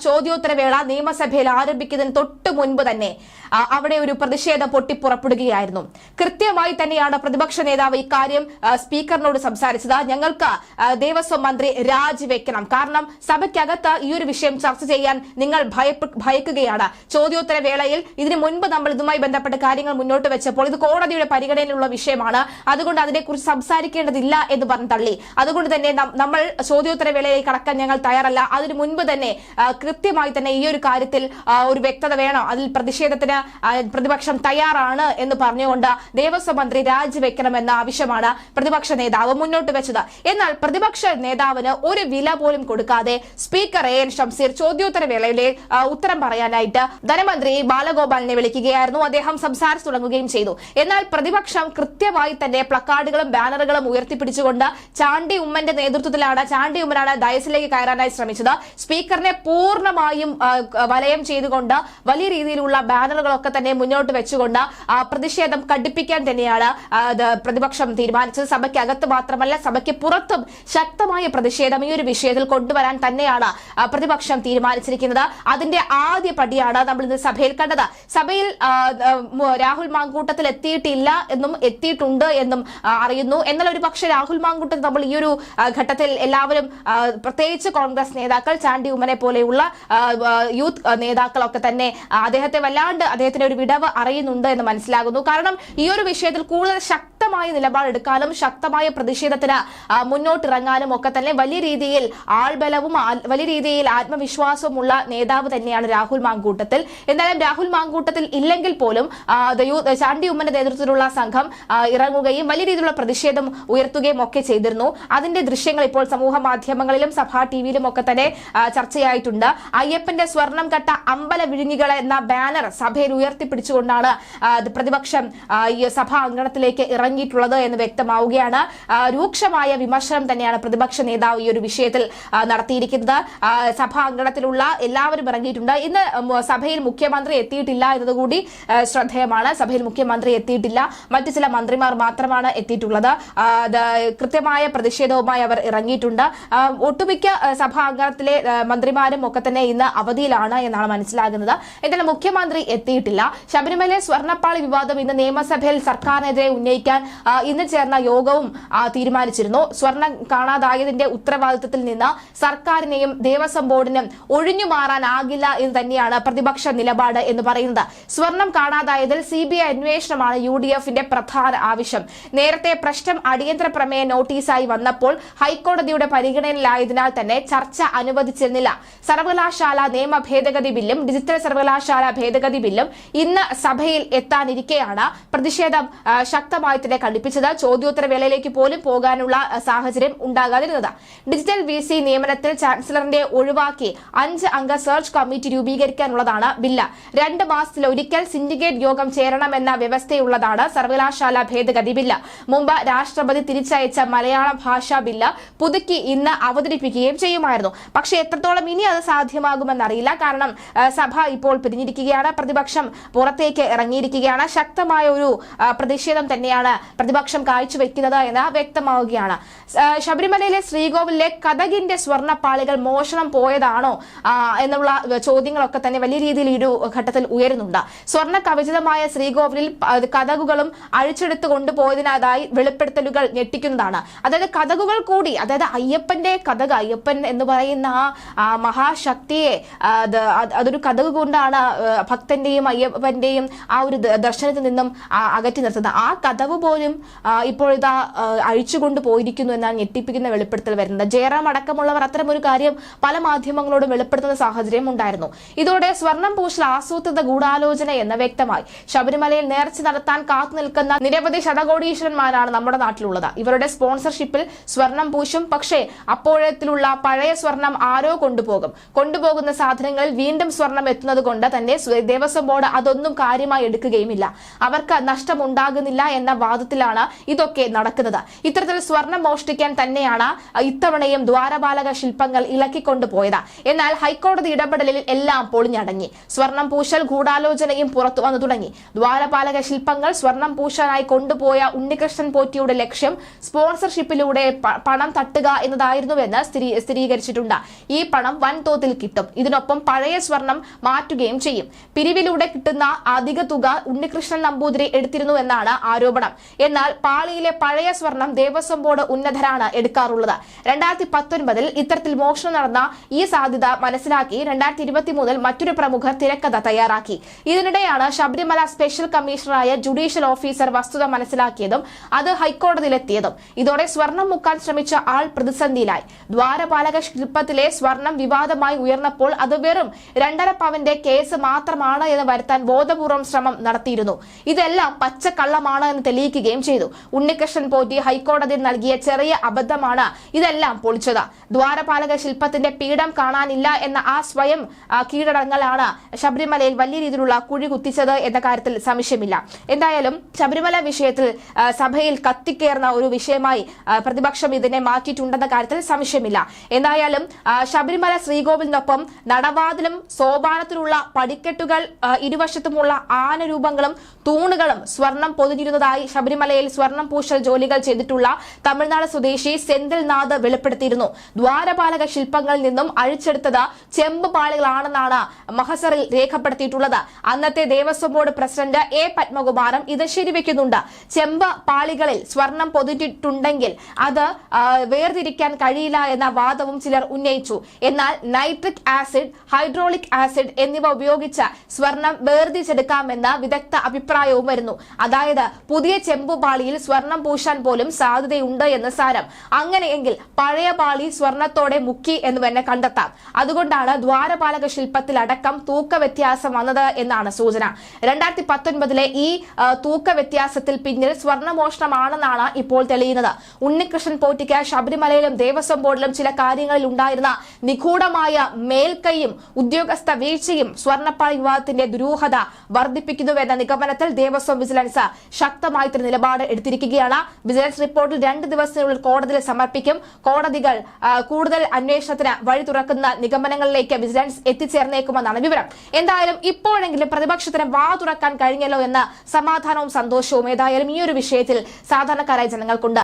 ചോദ്യോത്തരവേള നിയമസഭയിൽ ആരംഭിക്കുന്നതിന് തൊട്ട് മുൻപ് തന്നെ അവിടെ ഒരു പ്രതിഷേധം പൊട്ടിപ്പുറപ്പെടുകയായിരുന്നു. കൃത്യമായി തന്നെയാണ് പ്രതിപക്ഷ നേതാവ് ഇക്കാര്യം സ്പീക്കറിനോട് സംസാരിച്ചത്. ഞങ്ങൾക്ക് ദേവസ്വം മന്ത്രി രാജിവെക്കണം. കാരണം സഭയ്ക്കകത്ത് ഈ ഒരു വിഷയം ചർച്ച ചെയ്യാൻ നിങ്ങൾ ഭയക്കുകയാണ്. ചോദ്യോത്തര വേളയിൽ ഇതിനു മുൻപ് നമ്മൾ ഇതുമായി ബന്ധപ്പെട്ട കാര്യങ്ങൾ മുന്നോട്ട് വെച്ചപ്പോൾ ഇത് കോടതിയുടെ പരിഗണനയിലുള്ള വിഷയമാണ്. അതുകൊണ്ട് അതിനെക്കുറിച്ച് സംസാരിക്കേണ്ടതില്ല എന്ന് പറഞ്ഞു തള്ളി. അതുകൊണ്ട് തന്നെ നമ്മൾ ചോദ്യോത്തര വേളയിലേക്ക് കടക്കാൻ ഞങ്ങൾ തയ്യാറല്ല. അതിനു മുൻപ് തന്നെ കൃത്യമായി തന്നെ ഈ ഒരു കാര്യത്തിൽ ഒരു വ്യക്തത വേണം. അതിൽ പ്രതിഷേധത്തിന് പ്രതിപക്ഷം തയ്യാറാണ് എന്ന് പറഞ്ഞുകൊണ്ട് ദേവസ്വം മന്ത്രി രാജിവെക്കണമെന്ന ആവശ്യമാണ് പ്രതിപക്ഷ നേതാവ് മുന്നോട്ട് വെച്ചത്. എന്നാൽ പ്രതിപക്ഷ നേതാവിന് ഒരു വില പോലും കൊടുക്കാതെ സ്പീക്കർ എ എൻ ഷംസീർ ചോദ്യോത്തര വേളയിലെ ഉത്തരം പറയാനായിട്ട് ധനമന്ത്രി ബാലഗോപാലിനെ വിളിക്കുകയായിരുന്നു. അദ്ദേഹം സംസാരിച്ചു തുടങ്ങുകയും ചെയ്തു. എന്നാൽ പ്രതിപക്ഷം കൃത്യമായി തന്നെ പ്ലക്കാർഡുകളും ബാനറുകളും ഉയർത്തിപ്പിടിച്ചുകൊണ്ട് ചാണ്ടി ഉമ്മന്റെ നേതൃത്വത്തിലാണ് ചാണ്ടി ഉമ്മനാണ് ഡയസിലേക്ക് കയറാനായി ശ്രമിച്ചത്. സ്പീക്കറിനെ പൂർണമായും വലയം ചെയ്തുകൊണ്ട് വലിയ രീതിയിലുള്ള ബാനറുകളൊക്കെ തന്നെ മുന്നോട്ട് വെച്ചുകൊണ്ട് പ്രതിഷേധം കടുപ്പിക്കാൻ തന്നെയാണ് പ്രതിപക്ഷം തീരുമാനിച്ചത്. സഭയ്ക്കകത്ത് മാത്രമല്ല സഭയ്ക്ക് പുറത്തും ശക്തമായ പ്രതിഷേധം ഈ ഒരു വിഷയത്തിൽ കൊണ്ടുവരാൻ തന്നെയാണ് പ്രതിപക്ഷം തീരുമാനിച്ചിരിക്കുന്നത്. അതിന്റെ ആദ്യ പടിയാണ് നമ്മൾ ഇന്ന് സഭയിൽ കണ്ടത്. സഭയിൽ രാഹുൽ മാങ്കൂട്ടത്തിൽ എത്തിയിട്ടില്ല എന്നും എത്തിയിട്ടുണ്ട് എന്നും അറിയുന്നു. എന്നാൽ ഒരു പക്ഷേ രാഹുൽ മാങ്കൂട്ടത്തിൽ നമ്മൾ ഈ ഒരു ഘട്ടത്തിൽ എല്ലാവരും പ്രത്യേകിച്ച് കോൺഗ്രസ് നേതാക്കൾ ചാണ്ടി ഉമ്മനെ പോലെയുള്ള ആ, ആ, യൂത്ത് നേതാക്കളൊക്കെ തന്നെ അദ്ദേഹത്തെ വല്ലാണ്ട് അദ്ദേഹത്തിന്റെ ഒരു വിടവ് അറിയുന്നുണ്ട് എന്ന് മനസ്സിലാകുന്നു. കാരണം ഈ ഒരു വിഷയത്തിൽ കൂടുതൽ ശക്തമായ നിലപാടെടുക്കാനും ശക്തമായ പ്രതിഷേധത്തിന് മുന്നോട്ടിറങ്ങാനും ഒക്കെ തന്നെ വലിയ രീതിയിൽ ആൾബലവും വലിയ രീതിയിൽ ആത്മവിശ്വാസവുമുള്ള നേതാവ് തന്നെയാണ് രാഹുൽ മാങ്കൂട്ടത്തിൽ. എന്തായാലും രാഹുൽ മാങ്കൂട്ടത്തിൽ ഇല്ലെങ്കിൽ പോലും ചാണ്ടി ഉമ്മന്റെ നേതൃത്വത്തിലുള്ള സംഘം ഇറങ്ങുകയും വലിയ രീതിയിലുള്ള പ്രതിഷേധം ഉയർത്തുകയും ഒക്കെ ചെയ്തിരുന്നു. അതിന്റെ ദൃശ്യങ്ങൾ ഇപ്പോൾ സമൂഹ മാധ്യമങ്ങളിലും സഭാ ടിവിയിലും ഒക്കെ തന്നെ ചർച്ചയായിട്ടുണ്ട്. അയ്യപ്പന്റെ സ്വർണം കട്ട അമ്പല വിഴുങ്ങികൾ എന്ന ബാനർ സഭയിൽ ഉയർത്തിപ്പിടിച്ചുകൊണ്ടാണ് പ്രതിപക്ഷം സഭാ അങ്കണത്തിലേക്ക് ഇറങ്ങിയിട്ടുള്ളത് എന്ന് വ്യക്തമാവുകയാണ്. രൂക്ഷമായ വിമർശനം തന്നെയാണ് പ്രതിപക്ഷ നേതാവ് ഈ ഒരു വിഷയത്തിൽ നടത്തിയിരിക്കുന്നത്. സഭാ അങ്കണത്തിലുള്ള എല്ലാവരും ഇറങ്ങിയിട്ടുണ്ട്. ഇന്ന് സഭയിൽ മുഖ്യമന്ത്രി എത്തിയിട്ടില്ല എന്നതുകൂടി ശ്രദ്ധേയമാണ്. സഭയിൽ മുഖ്യമന്ത്രി എത്തിയിട്ടില്ല. മറ്റു ചില മന്ത്രിമാർ മാത്രമാണ് എത്തിയിട്ടുള്ളത്. കൃത്യമായ പ്രതിഷേധവുമായി അവർ ഇറങ്ങിയിട്ടുണ്ട്. ഒട്ടുമിക്ക ആ, സഭാ അംഗത്തിലെ മന്ത്രിമാരും ഒക്കെ തന്നെ ഇന്ന് അവധിയിലാണ് എന്നാണ് മനസ്സിലാകുന്നത്. എന്തായാലും മുഖ്യമന്ത്രി എത്തിയിട്ടില്ല. ശബരിമല സ്വർണപ്പാളി വിവാദം ഇന്ന് നിയമസഭയിൽ സർക്കാരിനെതിരെ ഉന്നയിക്കാൻ ഇന്ന് ചേർന്ന യോഗവും തീരുമാനിച്ചിരുന്നു. സ്വർണം കാണാതായതിന്റെ ഉത്തരവാദിത്തത്തിൽ നിന്ന് സർക്കാരിനെയും ദേവസ്വം ബോർഡിനും ഒഴിഞ്ഞു മാറാനാകില്ല എന്ന് തന്നെയാണ് പ്രതിപക്ഷ നിലപാട് എന്ന് പറയുന്നത്. സ്വർണം കാണാതായതിൽ സി ബി ഐ അന്വേഷണമാണ് യു ഡി എഫിന്റെ പ്രധാന ആവശ്യം. നേരത്തെ പ്രശ്നം അടിയന്തര പ്രമേയ നോട്ടീസായി വന്നപ്പോൾ ഹൈക്കോടതിയുടെ പരിഗണനയിലായതിനാൽ തന്നെ ചർച്ച അനുവദിച്ചിരുന്നില്ല. സർവകലാശാല നിയമ ഭേദഗതി ബില്ലും ഡിജിറ്റൽ സർവകലാശാല ഭേദഗതി ബില്ലും ഇന്ന് സഭയിൽ എത്താനിരിക്കെയാണ് പ്രതിഷേധം ശക്തമായി തന്നെ കണ്ടിപ്പിച്ചത് ചോദ്യോത്തര വേളയിലേക്ക് പോലും പോകാനുള്ള സാഹചര്യം ഉണ്ടാകാതിരുന്നത്. ഡിജിറ്റൽ വി സി നിയമനത്തിൽ ചാൻസലറിന്റെ ഒഴിവാക്കി അഞ്ച് അംഗ സെർച്ച് കമ്മിറ്റി രൂപീകരിക്കാനുള്ളതാണ് ബില്ല്. രണ്ട് മാസത്തിൽ ഒരിക്കൽ സിൻഡിക്കേറ്റ് യോഗം ചേരണമെന്ന വ്യവസ്ഥയുള്ളതാണ് സർവകലാശാല ഭേദഗതി ബില്ല്. മുമ്പ് രാഷ്ട്രപതി തിരിച്ചയച്ച മലയാള ഭാഷാ ബില്ല് പുതുക്കി ഇന്ന് അവതരിപ്പിക്കുകയും ചെയ്യുമായിരുന്നു. പക്ഷേ എത്രത്തോളം ഇനി അത് സാധ്യമാകുമെന്നറിയില്ല. കാരണം സഭ ഇപ്പോൾ പിരിഞ്ഞിരിക്കുകയാണ് പ്രതിപക്ഷം പുറത്തേക്ക് ഇറങ്ങിയിരിക്കുകയാണ്. ശക്തമായ ഒരു പ്രതിഷേധം തന്നെയാണ് പ്രതിപക്ഷം കാഴ്ചവെക്കുന്നത് എന്ന് വ്യക്തമാവുകയാണ്. ശബരിമലയിലെ ശ്രീകോവിലെ കഥകിന്റെ സ്വർണപ്പാളികൾ മോഷണം പോയതാണോ എന്നുള്ള ചോദ്യങ്ങളൊക്കെ തന്നെ വലിയ രീതിയിൽ ഈ ഒരു ഘട്ടത്തിൽ ഉയരുന്നുണ്ട്. സ്വർണ കവചിതമായ ശ്രീകോവിലിൽ കഥകുകളും അഴിച്ചെടുത്ത് കൊണ്ടുപോയതിനായി വെളിപ്പെടുത്തലുകൾ ഞെട്ടിക്കുന്നതാണ്. അതായത് കഥകുകൾ കൂടി അതായത് അയ്യപ്പന്റെ കഥക അയ്യപ്പൻ എന്ന് പറയുന്ന ആ, മഹാശക്തിയെ അതൊരു കഥക് കൊണ്ടാണ് ഭക്തന്റെയും അയ്യപ്പന്റെയും ആ ഒരു ദർശനത്തിൽ നിന്നും അകറ്റി നിർത്തുന്നത്. ആ കഥവ് പോലും ഇപ്പോൾ ഇതാ അഴിച്ചുകൊണ്ട് പോയിരിക്കുന്നു എന്നാണ് ഞെട്ടിപ്പിക്കുന്ന വെളിപ്പെടുത്തൽ വരുന്നത്. ജയറാം അടക്കമുള്ളവർ അത്തരം ഒരു കാര്യം പല മാധ്യമങ്ങളോടും വെളിപ്പെടുത്തുന്ന സാഹചര്യം ഉണ്ടായിരുന്നു. ഇതോടെ സ്വർണം പൂശൽ ആസൂത്രിത ഗൂഢാലോചന എന്ന് വ്യക്തമായി. ശബരിമലയിൽ നേർച്ച നടത്താൻ കാത്തു നിൽക്കുന്ന നിരവധി ശതകോടീശ്വരന്മാരാണ് നമ്മുടെ നാട്ടിലുള്ളത്. ഇവരുടെ സ്പോൺസർഷിപ്പിൽ സ്വർണം പൂശും. പക്ഷേ അപ്പോഴത്തിലുള്ള പഴയ സ്വർണം ആരോ കൊണ്ടുപോകും. കൊണ്ടുപോകുന്ന സാധനങ്ങളിൽ വീണ്ടും സ്വർണം എത്തുന്നത് കൊണ്ട് തന്നെ സ്വ- ദേവസ്വം ബോർഡ് അതൊന്നും കാര്യമായി എടുക്കുകയുമില്ല. അവർക്ക് നഷ്ടമുണ്ടാകുന്നില്ല എന്ന വാദം വാദത്തിലാണ് ഇതൊക്കെ നടക്കുന്നത്. ഇത്തരത്തിൽ സ്വർണം മോഷ്ടിക്കാൻ തന്നെയാണ് ഇത്തവണയും ദ്വാരപാലക ശില്പങ്ങൾ ഇളക്കിക്കൊണ്ടുപോയത്. എന്നാൽ ഹൈക്കോടതി ഇടപെടലിൽ എല്ലാം പൊളിഞ്ഞടങ്ങി. സ്വർണം പൂശൽ ഗൂഢാലോചനയും പുറത്തു വന്നു തുടങ്ങി. ദ്വാരപാലക ശില്പങ്ങൾ സ്വർണം പൂശാനായി കൊണ്ടുപോയ ഉണ്ണികൃഷ്ണൻ പോറ്റിയുടെ ലക്ഷ്യം സ്പോൺസർഷിപ്പിലൂടെ പണം തട്ടുക എന്നതായിരുന്നുവെന്ന് സ്ഥിരീ- സ്ഥിരീകരിച്ചിട്ടുണ്ട്. ഈ പണം വൻതോതിൽ കിട്ടും. ഇതിനൊപ്പം പഴയ സ്വർണം മാറ്റുകയും ചെയ്യും. പിരിവിലൂടെ കിട്ടുന്ന അധിക തുക ഉണ്ണികൃഷ്ണൻ നമ്പൂതിരി എടുത്തിരുന്നു എന്നാണ് ആരോപണം. എന്നാൽ പാളിയിലെ പഴയ സ്വർണം ദേവസ്വം ബോർഡ് ഉന്നതരാണ് എടുക്കാറുള്ളത്. രണ്ടായിരത്തി പത്തൊൻപതിൽ ഇത്തരത്തിൽ മോഷണം നടന്ന ഈ സാധ്യത മനസ്സിലാക്കി രണ്ടായിരത്തി ഇരുപത്തി മൂന്നിൽ മറ്റൊരു പ്രമുഖർ തിരക്കഥ തയ്യാറാക്കി. ഇതിനിടെയാണ് ശബരിമല സ്പെഷ്യൽ കമ്മീഷണറായ ജുഡീഷ്യൽ ഓഫീസർ വസ്തുത മനസ്സിലാക്കിയതും അത് ഹൈക്കോടതിയിലെത്തിയതും. ഇതോടെ സ്വർണം മുക്കാൻ ശ്രമിച്ച ആൾ പ്രതിസന്ധിയിലായി. ദ്വാരപാലക ശില്പത്തിലെ സ്വർണം വിവാദമായി ഉയർന്നപ്പോൾ അത് വെറും രണ്ടര പവന്റെ കേസ് മാത്രമാണ് എന്ന് വരുത്താൻ ബോധപൂർവം ശ്രമം നടത്തിയിരുന്നു. ഇതെല്ലാം പച്ചക്കള്ളമാണ് എന്ന് തെളിയിക്കുകയും ചെയ്തു. ഉണ്ണികൃഷ്ണൻ പോറ്റി ഹൈക്കോടതി നൽകിയ ചെറിയ അബദ്ധമാണ് ഇതെല്ലാം പൊളിച്ചത്. ദ്വാരപാലക ശില്പത്തിന്റെ പീഠം കാണാനില്ല എന്ന ആ സ്വയം കീഴടങ്ങളാണ് ശബരിമലയിൽ വലിയ രീതിയിലുള്ള കുഴി കുത്തിച്ചത് എന്ന കാര്യത്തിൽ സംശയമില്ല. എന്തായാലും ശബരിമല വിഷയത്തിൽ സഭയിൽ കത്തിക്കേറുന്ന ഒരു വിഷയമായി പ്രതിപക്ഷം ഇതിനെ മാറ്റിയിട്ടുണ്ടെന്ന കാര്യത്തിൽ സംശയമില്ല. എന്തായാലും ശബരിമല ശ്രീകോവിലിനൊപ്പം നടവാതിലും സോപാനത്തിലുള്ള പടിക്കെട്ടുകൾ ഇരുവശത്തുമുള്ള ആനരൂപങ്ങളും തൂണുകളും സ്വർണം പൊതിഞ്ഞിരുന്നതായി ശബരിമലയിൽ സ്വർണം പൂശൽ ജോലികൾ ചെയ്തിട്ടുള്ള തമിഴ്നാട് സ്വദേശി സെന്തിൽനാഥ് വെളിപ്പെടുത്തിയിരുന്നു. ദ്വാരപാലക ശില്പങ്ങളിൽ നിന്നും അഴിച്ചെടുത്തത് ചെമ്പ് പാളികളാണെന്നാണ് മഹസറിൽ രേഖപ്പെടുത്തിയിട്ടുള്ളത്. അന്നത്തെ ദേവസ്വം ബോർഡ് പ്രസിഡന്റ് എ പത്മകുമാരം ഇത് ശരിവെക്കുന്നുണ്ട്. ചെമ്പ് പാളികളിൽ സ്വർണം പൊതിഞ്ഞിട്ടുണ്ടെങ്കിൽ അത് വേർതിരിക്കാൻ കഴിയില്ല എന്ന വാദവും ചിലർ ഉന്നയിച്ചു. എന്നാൽ നൈട്രിക് ആസിഡ് ഹൈഡ്രോളിക് ആസിഡ് എന്നിവ ഉപയോഗിച്ച് സ്വർണം വേർതിരിച്ചെടുക്കാമെന്ന വിദഗ്ധ അഭിപ്രായവും വരുന്നു. അതായത് പുതിയ ചെമ്പു പാളിയിൽ സ്വർണം പൂശാൻ പോലും സാധ്യതയുണ്ട് എന്ന് സാരം. അങ്ങനെയെങ്കിൽ പഴയ പാളി സ്വർണത്തോടെ മുക്കി എന്ന് തന്നെ കണ്ടെത്താം. അതുകൊണ്ടാണ് ദ്വാരപാലക ശില്പത്തിൽ അടക്കം തൂക്ക വ്യത്യാസം വന്നത് എന്നാണ് സൂചന. രണ്ടായിരത്തി പത്തൊൻപതിലെ ഈ തൂക്ക വ്യത്യാസത്തിൽ പിന്നിൽ സ്വർണമോഷണമാണെന്നാണ് ഇപ്പോൾ തെളിയുന്നത്. ഉണ്ണികൃഷ്ണൻ പോറ്റിക്ക് ശബരിമലയിലും ദേവസ്വം ബോർഡിലും ചില കാര്യങ്ങളിൽ ഉണ്ടായിരുന്ന നിഗൂഢമായ മേൽക്കൈയും ഉദ്യോഗസ്ഥ വീഴ്ചയും സ്വർണപ്പാളി വിവാദത്തിന്റെ ദുരൂഹത വർദ്ധിപ്പിക്കുന്നുവെന്ന നിഗമനത്തിൽ ദേവസ്വം വിജിലൻസ് ശക്തമായ ഒരു നിലപാട് എടുത്തിരിക്കുകയാണ്. വിജിലൻസ് റിപ്പോർട്ടിൽ രണ്ട് ദിവസത്തിനുള്ളിൽ കോടതിയിൽ സമർപ്പിക്കും. കോടതികൾ കൂടുതൽ അന്വേഷണത്തിന് വഴി തുറക്കുന്ന നിഗമനങ്ങളിലേക്ക് വിജിലൻസ് എത്തിച്ചേർന്നേക്കുമെന്നാണ് വിവരം. എന്തായാലും ഇപ്പോഴെങ്കിലും പ്രതിപക്ഷത്തിന് വാ തുറക്കാൻ കഴിഞ്ഞല്ലോ എന്ന സമാധാനവും സന്തോഷവും ഏതായാലും ഈ ഒരു വിഷയത്തിൽ സാധാരണക്കാരായ ജനങ്ങൾക്കുണ്ട്.